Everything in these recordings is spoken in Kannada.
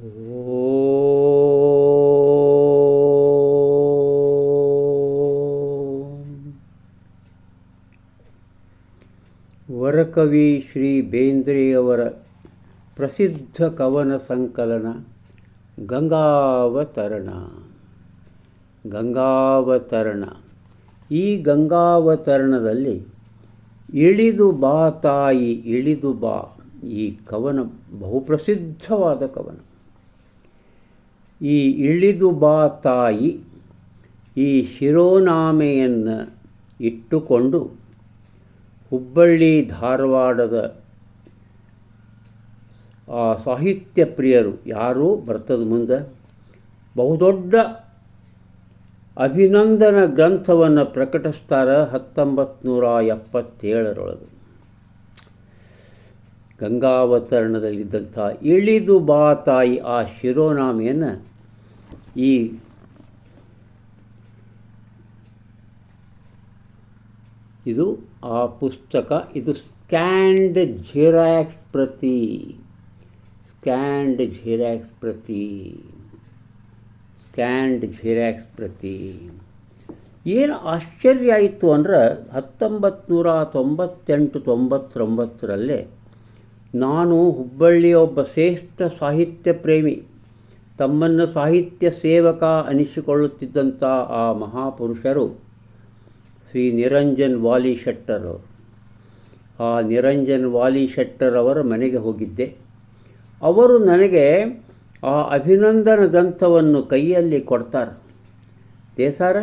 ವರಕವಿ ಶ್ರೀ ಬೇಂದ್ರೆಯವರ ಪ್ರಸಿದ್ಧ ಕವನ ಸಂಕಲನ ಗಂಗಾವತರಣ ಗಂಗಾವತರಣ ಈ ಗಂಗಾವತರಣದಲ್ಲಿ ಇಳಿದು ಬಾ ತಾಯಿ, ಇಳಿದು ಬಾ, ಈ ಕವನ ಬಹುಪ್ರಸಿದ್ಧವಾದ ಕವನ. ಈ ಇಳಿದು ಬಾ ತಾಯಿ, ಈ ಶಿರೋನಾಮೆಯನ್ನು ಇಟ್ಟುಕೊಂಡು ಹುಬ್ಬಳ್ಳಿ ಧಾರವಾಡದ ಆ ಸಾಹಿತ್ಯ ಪ್ರಿಯರು ಯಾರೂ ಬರ್ತದ ಮುಂದೆ ಬಹುದೊಡ್ಡ ಅಭಿನಂದನ ಗ್ರಂಥವನ್ನು ಪ್ರಕಟಿಸ್ತಾರೆ ಹತ್ತೊಂಬತ್ತು ನೂರ ಎಪ್ಪತ್ತೇಳರೊಳಗೆ ಗಂಗಾವತರಣದಲ್ಲಿದ್ದಂಥ ಇಳಿದು ಬಾ ತಾಯಿ ಆ ಶಿರೋನಾಮೆಯನ್ನು ಈ ಇದು ಆ ಪುಸ್ತಕ, ಇದು ಸ್ಕ್ಯಾಂಡ್ ಝೆರಾಕ್ಸ್ ಪ್ರತಿ ಸ್ಕ್ಯಾಂಡ್ ಝೆರಾಕ್ಸ್ ಪ್ರತಿ ಸ್ಕ್ಯಾಂಡ್ ಝೆರಾಕ್ಸ್ ಪ್ರತಿ. ಏನು ಆಶ್ಚರ್ಯ ಆಯಿತು ಅಂದ್ರೆ ಹತ್ತೊಂಬತ್ತು ನೂರ ತೊಂಬತ್ತೆಂಟು, ತೊಂಬತ್ತೊಂಬತ್ತರಲ್ಲೇ ನಾನು ಹುಬ್ಬಳ್ಳಿಯ ಒಬ್ಬ ಶ್ರೇಷ್ಠ ಸಾಹಿತ್ಯ ಪ್ರೇಮಿ ತಮ್ಮನ್ನು ಸಾಹಿತ್ಯ ಸೇವಕ ಅನಿಸಿಕೊಳ್ಳುತ್ತಿದ್ದಂಥ ಆ ಮಹಾಪುರುಷರು ಶ್ರೀ ನಿರಂಜನ್ ವಾಲಿ ಶೆಟ್ಟರ್ ಆ ನಿರಂಜನ್ ವಾಲಿ ಶೆಟ್ಟರ್ ಅವರ ಮನೆಗೆ ಹೋಗಿದ್ದೆ. ಅವರು ನನಗೆ ಆ ಅಭಿನಂದನ ಗ್ರಂಥವನ್ನು ಕೈಯಲ್ಲಿ ಕೊಡ್ತಾರೆ. ದೇಸಾರ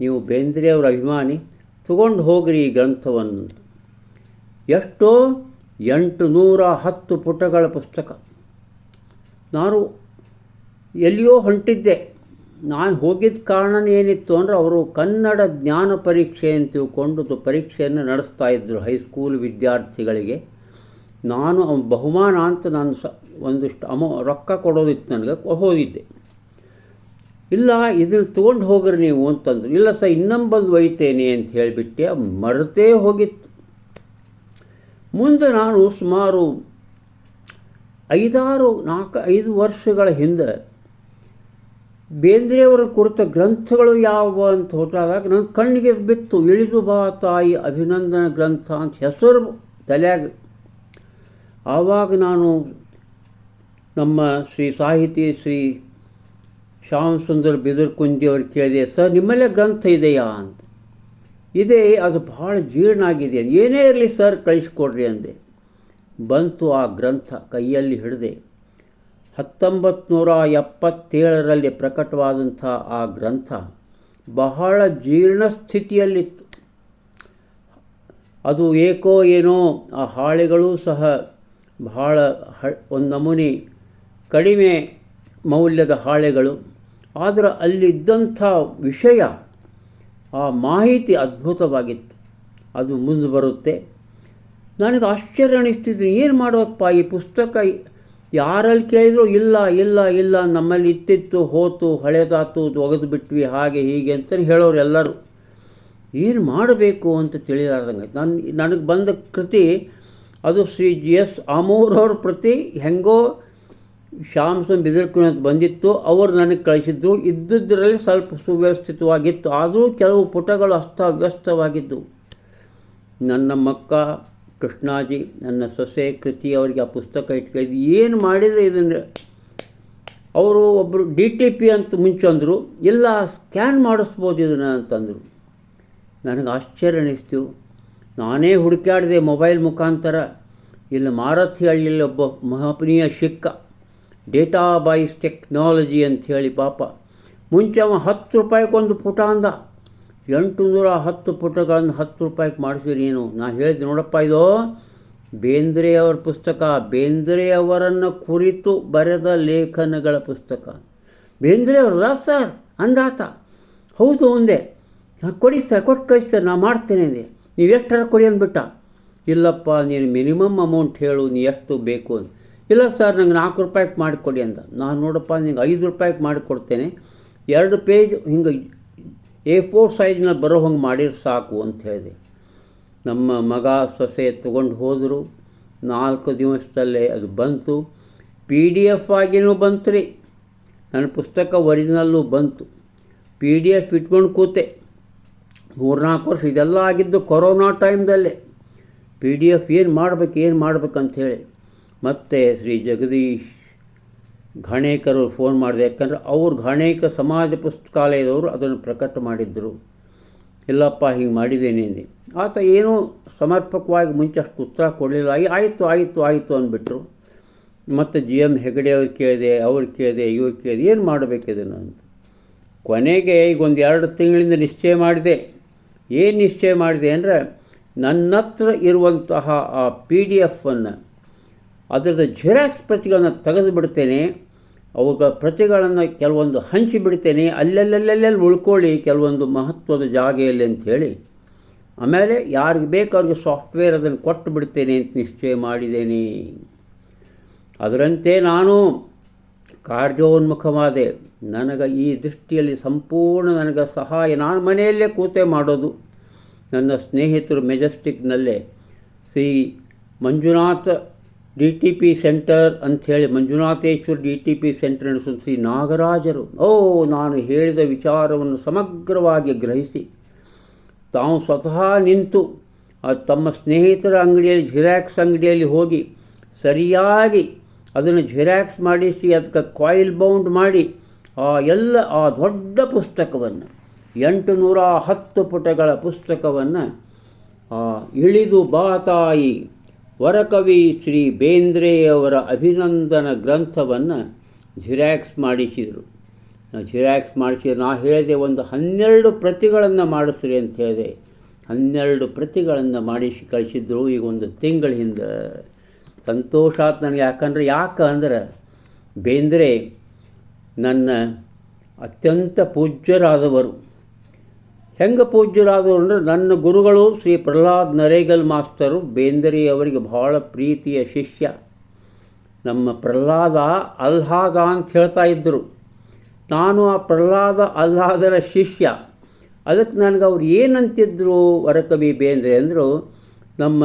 ನೀವು ಬೇಂದ್ರೆಯವರ ಅಭಿಮಾನಿ, ತಗೊಂಡು ಹೋಗ್ರಿ ಈ ಗ್ರಂಥವನ್ನು ಎಷ್ಟೋ ಎಂಟು ನೂರ ಹತ್ತು ಪುಟಗಳ ಪುಸ್ತಕ. ನಾನು ಎಲ್ಲಿಯೋ ಹೊಂಟಿದ್ದೆ. ನಾನು ಹೋಗಿದ್ದ ಕಾರಣ ಏನಿತ್ತು ಅಂದರೆ ಅವರು ಕನ್ನಡ ಜ್ಞಾನ ಪರೀಕ್ಷೆ ಅಂತ ತಿಳ್ಕೊಂಡು ಪರೀಕ್ಷೆಯನ್ನು ನಡೆಸ್ತಾ ಇದ್ದರು ಹೈಸ್ಕೂಲ್ ವಿದ್ಯಾರ್ಥಿಗಳಿಗೆ. ನಾನು ಬಹುಮಾನ ಅಂತ ನಾನು ಸ ಒಂದಿಷ್ಟು ಅಮೌ ರೊಕ್ಕ ಕೊಡೋದಿತ್ತು ನನಗೆ ಹೋಗಿದ್ದೆ. ಇಲ್ಲ ಇದನ್ನು ತೊಗೊಂಡು ಹೋಗ್ರಿ ನೀವು ಅಂತಂದ್ರು. ಇಲ್ಲ ಸರ್, ಇನ್ನೊಂದು ಒಯ್ತೇನೆ ಅಂತ ಹೇಳಿಬಿಟ್ಟೆ ಮರೆತೇ ಹೋಗಿತ್ತು. ಮುಂದೆ ನಾನು ಸುಮಾರು ಐದಾರು ನಾಲ್ಕು ಐದು ವರ್ಷಗಳ ಹಿಂದೆ ಬೇಂದ್ರೆಯವರ ಕುರಿತ ಗ್ರಂಥಗಳು ಯಾವುವು ಅಂತ ಹೊರಟಾದಾಗ, ನನ್ನ ಕಣ್ಣಿಗೆ ಬಿತ್ತು, ಇಳಿದು ಬಾ ತಾಯಿ, ಅಭಿನಂದನ ಗ್ರಂಥ ಅಂತ ಹೆಸರು ತಲೆಯಾಗ. ಆವಾಗ ನಾನು ನಮ್ಮ ಶ್ರೀ ಸಾಹಿತಿ ಶ್ರೀ ಶ್ಯಾಮ್ ಸುಂದರ್ ಬಿದರ್ಕುಂದಿ ಅವ್ರು ಕೇಳಿದೆ, ಸರ್, ನಿಮ್ಮಲ್ಲೇ ಗ್ರಂಥ ಇದೆಯಾ? ಅಂತ. ಇದೆ, ಅದು ಭಾಳ ಜೀರ್ಣ ಆಗಿದೆ. ಏನೇ ಇರಲಿ, ಸರ್, ಕಳಿಸ್ಕೊಡ್ರಿ ಅಂದೆ. ಬಂತು ಆ ಗ್ರಂಥ ಕೈಯಲ್ಲಿ ಹಿಡಿದೆ. ಹತ್ತೊಂಬತ್ತು ನೂರ ಎಪ್ಪತ್ತೇಳರಲ್ಲಿ ಪ್ರಕಟವಾದಂಥ ಆ ಗ್ರಂಥ ಬಹಳ ಜೀರ್ಣ ಸ್ಥಿತಿಯಲ್ಲಿತ್ತು. ಅದು ಏಕೋ ಏನೋ, ಆ ಹಾಳೆಗಳು ಸಹ ಬಹಳ ಹ, ಒಂದು ನಮೂನಿ ಕಡಿಮೆ ಮೌಲ್ಯದ ಹಾಳೆಗಳು. ಆದರೆ ಅಲ್ಲಿದ್ದಂಥ ವಿಷಯ, ಆ ಮಾಹಿತಿ ಅದ್ಭುತವಾಗಿತ್ತು. ಅದು ಮುಂದೆ ಬರುತ್ತೆ. ನನಗೆ ಆಶ್ಚರ್ಯ ಅನಿಸ್ತಿದ್ರು, ಏನು ಮಾಡೋಕ್ಕಪ್ಪ ಈ ಪುಸ್ತಕ ಯಾರಲ್ಲಿ ಕೇಳಿದ್ರು ಇಲ್ಲ ಇಲ್ಲ ಇಲ್ಲ, ನಮ್ಮಲ್ಲಿ ಇತ್ತಿತ್ತು, ಹೋತು, ಹಳೆದಾತು, ಒಗೆದು ಬಿಟ್ವಿ, ಹಾಗೆ, ಹೀಗೆ ಅಂತ ಹೇಳೋರು ಎಲ್ಲರೂ. ಏನು ಮಾಡಬೇಕು ಅಂತ ತಿಳಿಲಾರ್ದಂಗೆ ನನ್ನ ನನಗೆ ಬಂದ ಕೃತಿ, ಅದು ಶ್ರೀ ಜಿ ಎಸ್ ಆಮೂರವ್ರ ಪ್ರತಿ ಹೆಂಗೋ ಶ್ಯಾಮ್ಸನ್ ಅಂತ ಬಂದಿತ್ತು. ಅವರು ನನಗೆ ಕಳಿಸಿದ್ರು. ಇದ್ದುದರಲ್ಲಿ ಸ್ವಲ್ಪ ಸುವ್ಯವಸ್ಥಿತವಾಗಿತ್ತು. ಆದರೂ ಕೆಲವು ಪುಟಗಳು ಅಸ್ತವ್ಯಸ್ತವಾಗಿದ್ದವು ನನ್ನ ಮಕ್ಕ ಕೃಷ್ಣಾಜಿ, ನನ್ನ ಸೊಸೆ ಕೃತಿ ಅವರಿಗೆ ಆ ಪುಸ್ತಕ ಇಟ್ಕೊಂಡು ಏನು ಮಾಡಿದರೆ ಇದನ್ನು? ಅವರು ಒಬ್ಬರು ಡಿ ಟಿ ಪಿ ಅಂತ ಮುಂಚೆ ಎಲ್ಲ ಸ್ಕ್ಯಾನ್ ಮಾಡಿಸ್ಬೋದು ಇದನ್ನು ಅಂತಂದರು. ನನಗೆ ಆಶ್ಚರ್ಯ ಅನ್ನಿಸ್ತು ನಾನೇ ಹುಡುಕಾಡಿದೆ ಮೊಬೈಲ್ ಮುಖಾಂತರ. ಇಲ್ಲಿ ಮಾರಥಿ ಹಳ್ಳಿಯಲ್ಲಿ ಒಬ್ಬ ಮಹಪನೀಯ ಶಿಕ್ಕ ಡೇಟಾಬೈಸ್ ಟೆಕ್ನಾಲಜಿ ಅಂಥೇಳಿ ಪಾಪ. ಮುಂಚೆ ಅವ ಹತ್ತು ರೂಪಾಯಿಗೊಂದು ಪುಟ ಅಂದ ಎಂಟು ನೂರ ಹತ್ತು ಪುಟಗಳನ್ನು ಹತ್ತು ರೂಪಾಯಿಗೆ ಮಾಡಿಸಿರಿ ಏನು ನಾನು ಹೇಳಿದೆ ನೋಡಪ್ಪ ಇದು. ಬೇಂದ್ರೆಯವರ ಪುಸ್ತಕ. ಬೇಂದ್ರೆಯವರನ್ನು ಕುರಿತು ಬರೆದ ಲೇಖನಗಳ ಪುಸ್ತಕ. ಬೇಂದ್ರೆಯವರ ಸರ್ ಅಂದಾತ ಹೌದು ಒಂದೇ ಕೊಡಿ ಸರ್, ಕೊಟ್ಟು ಕಳಿಸ್ತಾರೆ ನಾನು ಮಾಡ್ತೇನೆ ಅಂದೆ. ನೀವು ಎಷ್ಟರ ಕೊಡಿ ಅಂದ್ಬಿಟ್ಟ. ಇಲ್ಲಪ್ಪ, ನೀನು ಮಿನಿಮಮ್ ಅಮೌಂಟ್ ಹೇಳು, ನೀ ಎಷ್ಟು ಬೇಕು ಅಂತ ಇಲ್ಲ ಸರ್, ನಂಗೆ ನಾಲ್ಕು ರೂಪಾಯಿಗೆ ಮಾಡಿಕೊಡಿ ಅಂತ ನಾನು ನೋಡಪ್ಪ, ನಿಂಗೆ ಐದು ರೂಪಾಯಿಗೆ ಮಾಡಿಕೊಡ್ತೇನೆ. ಎರಡು ಪೇಜ್ ಹಿಂಗೆ ಎ ಫೋರ್ ಸೈಜ್ನ ಬರೋ ಹಂಗೆ ಮಾಡಿದ್ರೆ ಸಾಕು ಅಂತ ಹೇಳಿದೆ. ನಮ್ಮ ಮಗ ಸೊಸೆ ತೊಗೊಂಡು ಹೋದರು. ನಾಲ್ಕು ದಿವಸದಲ್ಲೇ ಅದು ಬಂತು. ಪಿ ಡಿ ಎಫ್ ಆಗಿನೂ ಬಂತು ರೀ. ನನ್ನ ಪುಸ್ತಕ ಒರಿಜಿನಲ್ಲೂ ಬಂತು. ಪಿ ಡಿ ಎಫ್ ಇಟ್ಕೊಂಡು ಕೂತೆ. ಮೂರ್ನಾಲ್ಕು ವರ್ಷ ಇದೆಲ್ಲ ಆಗಿದ್ದು ಕೊರೋನಾ ಟೈಮ್ದಲ್ಲೇ. ಪಿ ಡಿ ಎಫ್ ಏನು ಮಾಡ್ಬೇಕು, ಏನು ಮಾಡ್ಬೇಕಂಥೇಳಿ ಮತ್ತು ಶ್ರೀ ಜಗದೀಶ್ ಘಾಣೇಕರು ಫೋನ್ ಮಾಡಿದೆ. ಯಾಕಂದರೆ ಅವ್ರು ಘಣೇಕ ಸಮಾಜ ಪುಸ್ತಕಾಲಯದವರು ಅದನ್ನು ಪ್ರಕಟ ಮಾಡಿದ್ದರು ಇಲ್ಲಪ್ಪ, ಹಿಂಗೆ ಮಾಡಿದ್ದೇನೆ ಅಂದೆ. ಆತ ಏನೂ ಸಮರ್ಪಕವಾಗಿ ಮುಂಚೆ ಅಷ್ಟು ಉತ್ತರ ಕೊಡಲಿಲ್ಲ. ಆಯಿತು ಆಯಿತು ಆಯಿತು ಅಂದ್ಬಿಟ್ರು. ಮತ್ತು ಜಿ ಎಂ ಹೆಗಡೆ ಅವ್ರು ಕೇಳಿದೆ ಅವ್ರು ಕೇಳಿದೆ, ಇವ್ರು ಕೇಳಿದೆ, ಏನು ಮಾಡಬೇಕು ಇದನ್ನು ಅಂತ. ಕೊನೆಗೆ ಈಗ ಒಂದು ಎರಡು ತಿಂಗಳಿಂದ ನಿಶ್ಚಯ ಮಾಡಿದೆ. ಏನು ನಿಶ್ಚಯ ಮಾಡಿದೆ ಅಂದರೆ ನನ್ನ ಹತ್ರ ಇರುವಂತಹ ಆ ಪಿ ಡಿ ಎಫನ್ನು ಅದರದ ಜೆರಾಕ್ಸ್ ಪ್ರತಿಗಳನ್ನು ತೆಗೆದು ಬಿಡ್ತೇನೆ ಅವುಗಳ ಪ್ರತಿಗಳನ್ನು ಕೆಲವೊಂದು ಹಂಚಿ ಬಿಡ್ತೇನೆ ಅಲ್ಲೆಲ್ಲೆಲ್ಲೆಲ್ಲಿ ಉಳ್ಕೊಳ್ಳಿ ಕೆಲವೊಂದು ಮಹತ್ವದ ಜಾಗೆಯಲ್ಲಿ ಅಂಥೇಳಿ ಆಮೇಲೆ ಯಾರಿಗೆ ಬೇಕಾದ್ರಿಗೆ ಸಾಫ್ಟ್ವೇರ್ ಅದನ್ನು ಕೊಟ್ಟು ಬಿಡ್ತೇನೆ ಅಂತ ನಿಶ್ಚಯ ಮಾಡಿದ್ದೇನೆ. ಅದರಂತೆ ನಾನು ಕಾರ್ಯೋನ್ಮುಖವಾದೆ. ನನಗೆ ಈ ದೃಷ್ಟಿಯಲ್ಲಿ ಸಂಪೂರ್ಣ ನನಗೆ ಸಹಾಯ, ನಾನು ಮನೆಯಲ್ಲೇ ಕೂತೆ ಮಾಡೋದು. ನನ್ನ ಸ್ನೇಹಿತರು ಮೆಜೆಸ್ಟಿಕ್ನಲ್ಲೇ Shri Manjunatha D T P centre ಅಂಥೇಳಿ Manjunatheshwara D T P centre ನಡೆಸಿದ ಶ್ರೀ ನಾಗರಾಜರು. ಓ, ನಾನು ಹೇಳಿದ ವಿಚಾರವನ್ನು ಸಮಗ್ರವಾಗಿ ಗ್ರಹಿಸಿ. ತಾವು ಸ್ವತಃ ನಿಂತು ತಮ್ಮ ಸ್ನೇಹಿತರ ಅಂಗಡಿಯಲ್ಲಿ ಜಿರಾಕ್ಸ್ ಅಂಗಡಿಯಲ್ಲಿ ಹೋಗಿ ಸರಿಯಾಗಿ ಅದನ್ನು ಜಿರಾಕ್ಸ್ ಮಾಡಿಸಿ, ಅದಕ್ಕೆ ಕಾಯಿಲ್ ಬೌಂಡ್ ಮಾಡಿ, ಆ ಎಲ್ಲ, ಆ ದೊಡ್ಡ ಪುಸ್ತಕವನ್ನು ಎಂಟು ನೂರ ಹತ್ತು ಪುಟಗಳ ಪುಸ್ತಕವನ್ನು ಇಳಿದು ಬಾತಾಯಿ ವರಕವಿ ಶ್ರೀ ಬೇಂದ್ರೆಯವರ ಅಭಿನಂದನ ಗ್ರಂಥವನ್ನು ಜಿರಾಕ್ಸ್ ಮಾಡಿಸಿದರು. ಜಿರಾಕ್ಸ್ ಮಾಡಿಸಿದ್ರು ನಾ ಹೇಳಿದೆ ಒಂದು ಹನ್ನೆರಡು ಪ್ರತಿಗಳನ್ನು ಮಾಡಿಸ್ರಿ ಅಂತ ಹೇಳಿದೆ. ಹನ್ನೆರಡು ಪ್ರತಿಗಳನ್ನು ಮಾಡಿಸಿ ಕಳಿಸಿದ್ರು ಈಗ ಒಂದು ತಿಂಗಳ ಹಿಂದೆ. ಸಂತೋಷ ಆಯ್ತು ನನಗೆ. ಯಾಕಂದ್ರೆ ಯಾಕೆ ಅಂದ್ರೆ ಬೇಂದ್ರೆ ನನ್ನ ಅತ್ಯಂತ ಪೂಜ್ಯರಾದವರು. ಹೆಂಗೆ ಪೂಜ್ಯರಾದರು ಅಂದರೆ, ನನ್ನ ಗುರುಗಳು ಶ್ರೀ ಪ್ರಹ್ಲಾದ್ ನರೇಗಲ್ ಮಾಸ್ತರು ಬೇಂದ್ರೆ ಅವರಿಗೆ ಬಹಳ ಪ್ರೀತಿಯ ಶಿಷ್ಯ. ನಮ್ಮ ಪ್ರಹ್ಲಾದ ಅಲ್ಹಾದ ಅಂತ ಹೇಳ್ತಾ ಇದ್ದರು ನಾನು ಆ ಪ್ರಹ್ಲಾದ ಅಲ್ಹಾದರ ಶಿಷ್ಯ. ಅದಕ್ಕೆ ನನಗೆ ಅವ್ರು ಏನಂತಿದ್ದರು ವರಕವಿ ಬೇಂದ್ರೆ ಅಂದರು, ನಮ್ಮ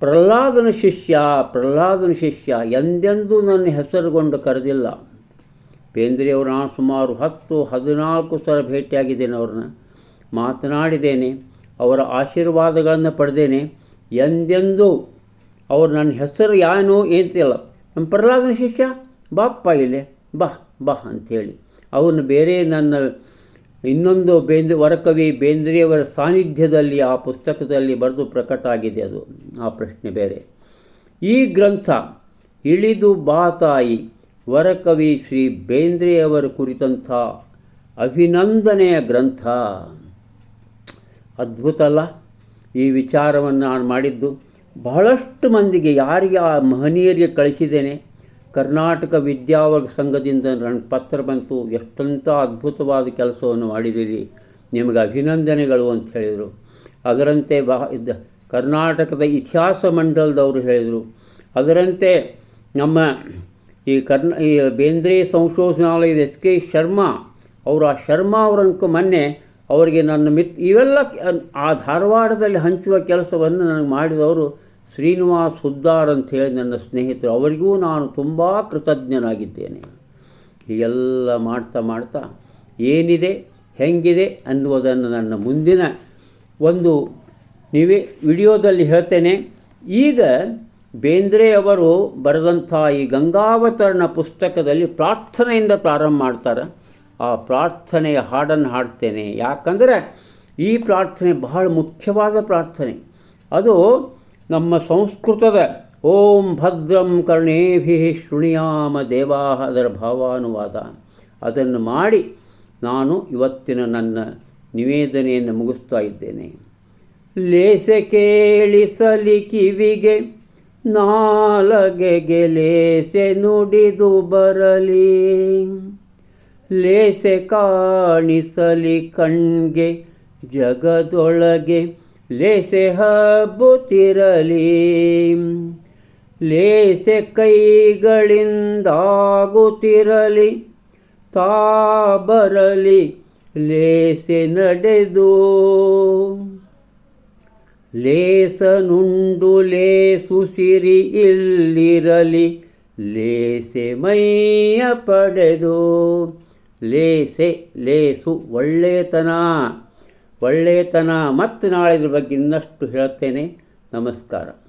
ಪ್ರಹ್ಲಾದನ ಶಿಷ್ಯ ಪ್ರಹ್ಲಾದನ ಶಿಷ್ಯ ಎಂದೆಂದೂ ನನ್ನ ಹೆಸರುಗೊಂಡು ಕರೆದಿಲ್ಲ. ಬೇಂದ್ರೆಯವರು ನಾನು ಸುಮಾರು ಹತ್ತು, ಹದಿನಾಲ್ಕು ಸಲ ಭೇಟಿಯಾಗಿದ್ದೇನೆ ಅವ್ರನ್ನ. ಮಾತನಾಡಿದ್ದೇನೆ, ಅವರ ಆಶೀರ್ವಾದಗಳನ್ನು ಪಡೆದೇನೆ, ಎಂದೆಂದೂ ಅವರು ನನ್ನ ಹೆಸರು ಯಾನೋ ಏನಂತಿಲ್ಲ ನಮ್ಮ ಪ್ರಹ್ಲಾದನ ಶಿಷ್ಯ ಬಾಪ್ಪ ಇಲ್ಲೇ, ಬಾ ಬಾ ಅಂಥೇಳಿ. ಅವನು ಬೇರೆ ನನ್ನ ಇನ್ನೊಂದು ಬೇಂದ್ರೆ ವರಕವಿ ಬೇಂದ್ರೆಯವರ ಸಾನ್ನಿಧ್ಯದಲ್ಲಿ, ಆ ಪುಸ್ತಕದಲ್ಲಿ ಬರೆದು ಪ್ರಕಟ ಆಗಿದೆ ಅದು. ಆ ಪ್ರಶ್ನೆ ಬೇರೆ. ಈ ಗ್ರಂಥ, ಇಳಿದು ಬಾತಾಯಿ ವರಕವಿ ಶ್ರೀ ಬೇಂದ್ರೆಯವರ ಕುರಿತಂಥ ಅಭಿನಂದನೆಯ ಗ್ರಂಥ. ಅದ್ಭುತ ಅಲ್ಲ ಈ ವಿಚಾರವನ್ನು ನಾನು ಮಾಡಿದ್ದು ಬಹಳಷ್ಟು ಮಂದಿಗೆ ಯಾರಿಗೆ ಆ ಮಹನೀಯರಿಗೆ ಕಳಿಸಿದ್ದೇನೆ. ಕರ್ನಾಟಕ ವಿದ್ಯಾವರ್ಗ ಸಂಘದಿಂದ ನನ್ನ ಪತ್ರ ಬಂತು, ಎಷ್ಟಂತ ಅದ್ಭುತವಾದ ಕೆಲಸವನ್ನು ಮಾಡಿದ್ದೀರಿ, ನಿಮಗೆ ಅಭಿನಂದನೆಗಳು ಅಂತ ಹೇಳಿದರು. ಅದರಂತೆ ಬಹ ಇದ್ದ ಕರ್ನಾಟಕದ ಇತಿಹಾಸ ಮಂಡಲದವರು ಹೇಳಿದರು. ಅದರಂತೆ ನಮ್ಮ ಈ ಕರ್ನ, ಈ ಬೇಂದ್ರೆ ಸಂಶೋಧನಾಲಯದ ಎಸ್ ಕೆ ಶರ್ಮಾ, ಅವರು ಆ ಶರ್ಮಾ ಅವರಂಕು ಮೊನ್ನೆ ಅವರಿಗೆ ನನ್ನ ಮಿತ್, ಇವೆಲ್ಲ ಆ ಧಾರವಾಡದಲ್ಲಿ ಹಂಚುವ ಕೆಲಸವನ್ನು ನನಗೆ ಮಾಡಿದವರು ಶ್ರೀನಿವಾಸ್ ಹುದ್ದಾರ್ ಹೇಳಿ ನನ್ನ ಸ್ನೇಹಿತರು. ಅವರಿಗೂ ನಾನು ತುಂಬ ಕೃತಜ್ಞನಾಗಿದ್ದೇನೆ. ಹೀಗೆಲ್ಲ ಮಾಡ್ತಾ ಮಾಡ್ತಾ ಏನಿದೆ, ಹೆಂಗಿದೆ ಅನ್ನುವುದನ್ನು ನನ್ನ ಮುಂದಿನ ಒಂದು ನೀವೇ, ವಿಡಿಯೋದಲ್ಲಿ ಹೇಳ್ತೇನೆ. ಈಗ ಬೇಂದ್ರೆ ಅವರು ಬರೆದಂಥ ಈ ಗಂಗಾವತರಣ ಪುಸ್ತಕದಲ್ಲಿ ಪ್ರಾರ್ಥನೆಯಿಂದ ಪ್ರಾರಂಭ ಮಾಡ್ತಾರೆ. ಆ ಪ್ರಾರ್ಥನೆಯ ಹಾಡನ್ನು ಹಾಡ್ತೇನೆ. ಯಾಕಂದರೆ ಈ ಪ್ರಾರ್ಥನೆ ಬಹಳ ಮುಖ್ಯವಾದ ಪ್ರಾರ್ಥನೆ. ಅದು ನಮ್ಮ ಸಂಸ್ಕೃತದ ಓಂ ಭದ್ರಂ ಕರ್ಣೇಭಿ ಶೃಣಿಯಾಮ ದೇವಾ ಅದರ ಭಾವಾನುವಾದ. ಅದನ್ನು ಮಾಡಿ ನಾನು ಇವತ್ತಿನ ನನ್ನ ನಿವೇದನೆಯನ್ನು ಮುಗಿಸ್ತಾ ಇದ್ದೇನೆ. ಲೇಸೆ ಕೇಳಿಸಲಿ ಕಿವಿಗೆ, ನಾಲಗೆಗೆ ಲೇಸೆ ನುಡಿದು ಬರಲಿ. ಲೇಸೆ ಕಾಣಿಸಲಿ ಕಣ್ಗೆ, ಜಗದೊಳಗೆ ಲೇಸೆ ಹಬ್ಬುತ್ತಿರಲಿ. ಲೇಸೆ ಕೈಗಳಿಂದಾಗುತ್ತಿರಲಿ, ತಾ ಬರಲಿ ಲೇಸೆ ನಡೆದು. ಲೇಸನುಂಡು ಲೇಸು ಸಿರಿ ಇಲ್ಲಿರಲಿ, ಲೇಸೆ ಮೈಯ ಪಡೆದು. ಲೇಸೆ ಲೇಸು ಒಳ್ಳೆಯತನ ಒಳ್ಳೆಯತನ ಮತ್ತು ನಾಳೆ ಇದ್ರ ಬಗ್ಗೆ ಇನ್ನಷ್ಟು ಹೇಳುತ್ತೇನೆ. ನಮಸ್ಕಾರ.